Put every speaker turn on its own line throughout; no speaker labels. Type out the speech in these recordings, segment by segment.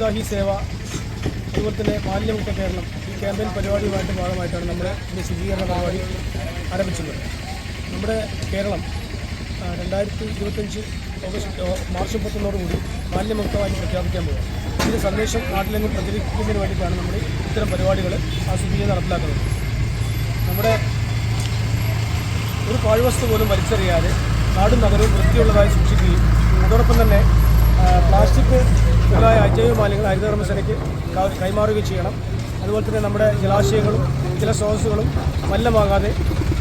സ്വച്ഛതാ ഹി സേവ അതുപോലെ തന്നെ മാലിന്യമുക്ത കേരളം ഈ ക്യാമ്പയിൻ പരിപാടിയുമായിട്ട് ഭാഗമായിട്ടാണ് നമ്മുടെ ഈ ശുചീകരണ പരിപാടി ആരംഭിച്ചത് നമ്മുടെ കേരളം രണ്ടായിരത്തി ഇരുപത്തഞ്ച് ഓഗസ്റ്റ് മാർച്ച് മുപ്പത്തൊന്നോടുകൂടി മാലിന്യമുക്തമായി പ്രഖ്യാപിക്കാൻ പോകും ഇതിന്റെ സന്ദേശം നാട്ടിലെങ്ങും പ്രചരിപ്പിക്കുന്നതിന് വേണ്ടിയിട്ടാണ് നമ്മൾ ഇത്തരം പരിപാടികൾ ആസ്വദിച്ച് നടപ്പിലാക്കുന്നത്. നമ്മുടെ ഒരു പാഴ്വസ്തു പോലും വലിച്ചെറിയാതെ നാടും നഗരവും വൃത്തിയുള്ളതായി സൂക്ഷിക്കുകയും അതോടൊപ്പം തന്നെ പ്ലാസ്റ്റിക് മുതലായ അജൈവ മാലിന്യങ്ങൾ ഹരിതകർമ്മസേനയ്ക്ക് കൈമാറുകയും ചെയ്യണം. അതുപോലെ തന്നെ നമ്മുടെ ജലാശയങ്ങളും ജലസ്രോതസ്സുകളും മല്ലമാകാതെ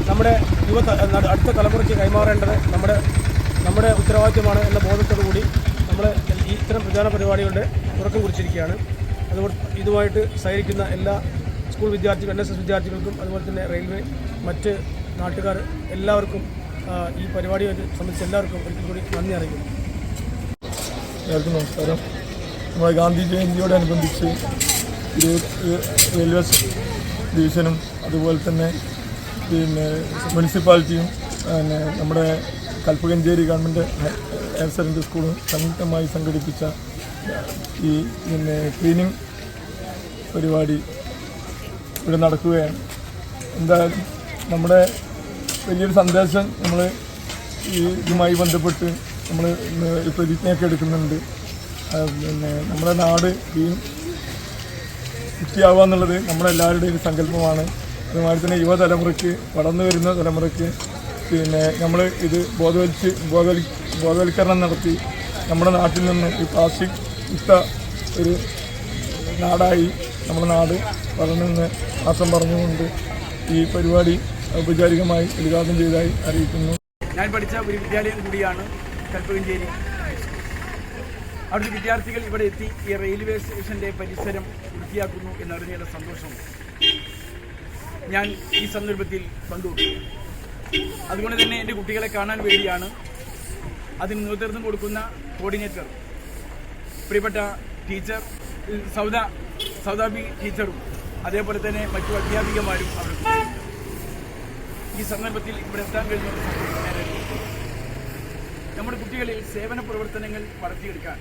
നമ്മുടെ യുവ അടുത്ത തലമുറയ്ക്ക് കൈമാറേണ്ടത് നമ്മുടെ നമ്മുടെ ഉത്തരവാദിത്വമാണ് എന്ന ബോധത്തോടു കൂടി നമ്മൾ ഇത്തരം പ്രചാരണ പരിപാടികളുടെ തുടക്കം കുറിച്ചിരിക്കുകയാണ്. അതുപോലെ ഇതുമായിട്ട് സഹകരിക്കുന്ന എല്ലാ സ്കൂൾ വിദ്യാർത്ഥികൾ എൻ എസ് എസ് വിദ്യാർത്ഥികൾക്കും അതുപോലെ തന്നെ റെയിൽവേ മറ്റ് നാട്ടുകാർ എല്ലാവർക്കും ഈ പരിപാടിയെ സംബന്ധിച്ച് എല്ലാവർക്കും ഒരിക്കൽ കൂടി നന്ദി അറിയിക്കുന്നു.
എല്ലാവർക്കും നമസ്കാരം. നമ്മുടെ ഗാന്ധി ജയന്തിയോടനുബന്ധിച്ച് റെയിൽവേ ഡിവിഷനും അതുപോലെ തന്നെ പിന്നെ മുനിസിപ്പാലിറ്റിയും പിന്നെ നമ്മുടെ കൽപ്പകഞ്ചേരി ഗവൺമെന്റ് ഹയർ സെക്കൻഡറി സ്കൂളും സംയുക്തമായി സംഘടിപ്പിച്ച ഈ പിന്നെ ക്ലീനിങ് പരിപാടി ഇവിടെ നടക്കുകയാണ്. എന്തായാലും നമ്മുടെ വലിയൊരു സന്ദേശം നമ്മൾ ഈ ഇതുമായി ബന്ധപ്പെട്ട് നമ്മൾ പ്രതിജ്ഞയൊക്കെ എടുക്കുന്നുണ്ട്. പിന്നെ നമ്മുടെ നാട് ഈ വൃത്തിയാവുക എന്നുള്ളത് നമ്മളെല്ലാവരുടെയും ഒരു സങ്കല്പമാണ്. അതുമാതിരി തന്നെ യുവതലമുറയ്ക്ക് വളർന്നു വരുന്ന തലമുറയ്ക്ക് പിന്നെ നമ്മൾ ഇത് ബോധവൽച്ച് ബോധവൽ ബോധവൽക്കരണം നടത്തി നമ്മുടെ നാട്ടിൽ നിന്ന് ഈ പ്ലാസ്റ്റിക് മുക്ത ഒരു നാടായി നമ്മുടെ നാട് വളർന്നെന്ന് ആസം പറഞ്ഞുകൊണ്ട് ഈ പരിപാടി ഔപചാരികമായി ഉദ്ഘാടനം ചെയ്തതായി അറിയിക്കുന്നു.
ഞാൻ പഠിച്ച ഒരു വിദ്യാലയം കൂടിയാണ് കൽപ്പകഞ്ചേരി. അവിടുത്തെ വിദ്യാർത്ഥികൾ ഇവിടെ എത്തി ഈ റെയിൽവേ സ്റ്റേഷന്റെ പരിസരം വൃത്തിയാക്കുന്നു എന്നറിഞ്ഞതിന്റെ സന്തോഷം. ഞാൻ ഈ സന്ദർഭത്തിൽ പങ്കുവെക്കുന്നു. അതുകൊണ്ട് തന്നെ എന്റെ കുട്ടികളെ കാണാൻ വേണ്ടിയാണ് അതിന് നേതൃത്വം കൊടുക്കുന്ന കോർഡിനേറ്റർ പ്രിയപ്പെട്ട ടീച്ചർ സൗദ സൗദാബി ടീച്ചറും അതേപോലെ തന്നെ മറ്റു അധ്യാപികമാരും അവിടെ ഈ സന്ദർഭത്തിൽ ഇവിടെ എത്താൻ കഴിഞ്ഞ നമ്മുടെ കുട്ടികളിൽ സേവന പ്രവർത്തനങ്ങൾ വളർത്തിയെടുക്കാൻ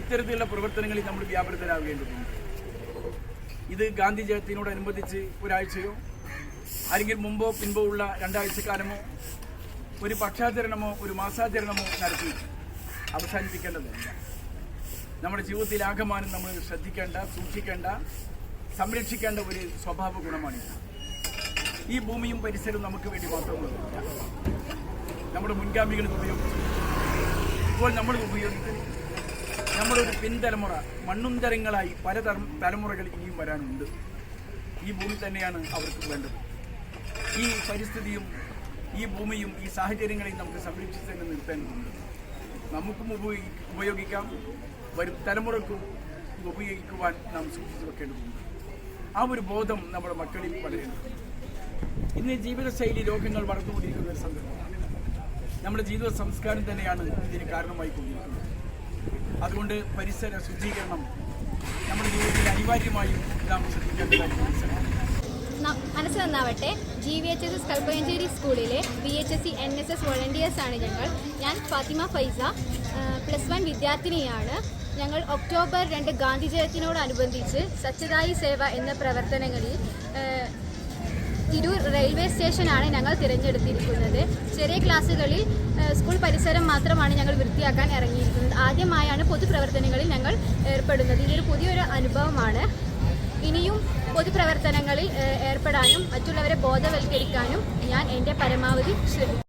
ഇത്തരത്തിലുള്ള പ്രവർത്തനങ്ങളിൽ നമ്മൾ വ്യാപൃതരാകേണ്ടതുണ്ട്. ഇത് ഗാന്ധി ജയന്തിനോടനുബന്ധിച്ച് ഒരാഴ്ചയോ അല്ലെങ്കിൽ മുമ്പോ പിൻപോ ഉള്ള രണ്ടാഴ്ചക്കാലമോ ഒരു പക്ഷാചരണമോ ഒരു മാസാചരണമോ നടത്തി അവസാനിപ്പിക്കേണ്ടതല്ല നമ്മുടെ ജീവിതത്തിൽ ആകമാനം നമ്മൾ ശ്രദ്ധിക്കേണ്ട സൂക്ഷിക്കേണ്ട സംരക്ഷിക്കേണ്ട ഒരു സ്വഭാവ ഗുണമാണിത് ഈ ഭൂമിയും പരിസരവും നമുക്ക് വേണ്ടി മാത്രമുള്ളതല്ല നമ്മുടെ മുൻഗാമികൾ ഉപയോഗിച്ചു. ഇപ്പോൾ നമ്മൾ ഉപയോഗിക്കുന്നു നമ്മുടെ ഒരു പിൻതലമുറ മണ്ണുന്തരങ്ങളായി പല തരം- തലമുറകൾ ഇനിയും വരാനുണ്ട്. ഈ ഭൂമി തന്നെയാണ് അവർക്ക് വേണ്ടത്. ഈ പരിസ്ഥിതിയും ഈ ഭൂമിയും ഈ സാഹചര്യങ്ങളെയും നമുക്ക് സംരക്ഷിച്ച് തന്നെ നിർത്തേണ്ടതുണ്ട് നമുക്കും ഉപയോഗി ഉപയോഗിക്കാം. വരും തലമുറക്കും ഉപയോഗിക്കുവാൻ നാം സൂക്ഷിച്ചു വെക്കേണ്ടതുണ്ട്. ആ ഒരു ബോധം നമ്മുടെ മക്കളിൽ വളരേണ്ടതുണ്ട്. ഇന്ന് ജീവിതശൈലി രോഗങ്ങൾ വളർന്നുകൊണ്ടിരിക്കുന്ന ഒരു സന്ദർഭമാണ് നമ്മുടെ ജീവിത സംസ്കാരം തന്നെയാണ് ഇതിന് കാരണമായി കൊണ്ടിരിക്കുന്നത്. അതുകൊണ്ട് പരിസര ശുചീകരണം നമ്മുടെ ജീവിതത്തിൽ അനിവാര്യമായും നാം
ന- മനസ്സ് നന്നാവട്ടെ. G V H S S Kalpakanchery സ്കൂളിലെ V H S C N S S volunteers ആണ് ഞങ്ങൾ. ഞാൻ ഫാത്തിമ ഫൈസ പ്ലസ് വൺ വിദ്യാർത്ഥിനിയാണ്. ഞങ്ങൾ ഒക്ടോബർ രണ്ട് ഗാന്ധി ജയത്തിനോടനുബന്ധിച്ച് സച്ചതായി സേവ എന്ന പ്രവർത്തനങ്ങളിൽ തിരൂർ റെയിൽവേ സ്റ്റേഷനാണ് ഞങ്ങൾ തിരഞ്ഞെടുത്തിരിക്കുന്നത്. ചെറിയ ക്ലാസ്സുകളിൽ സ്കൂൾ പരിസരം മാത്രമാണ് ഞങ്ങൾ വൃത്തിയാക്കാൻ ഇറങ്ങിയിരിക്കുന്നത്. ആദ്യമായാണ് പൊതുപ്രവർത്തനങ്ങളിൽ ഞങ്ങൾ ഏർപ്പെടുന്നത്. ഇതൊരു പുതിയൊരു അനുഭവമാണ്. ഇനിയും പൊതുപ്രവർത്തനങ്ങളിൽ ഏർപ്പെടാനും മറ്റുള്ളവരെ ബോധവൽക്കരിക്കാനും ഞാൻ എന്റെ പരമാവധി ശ്രമിക്കും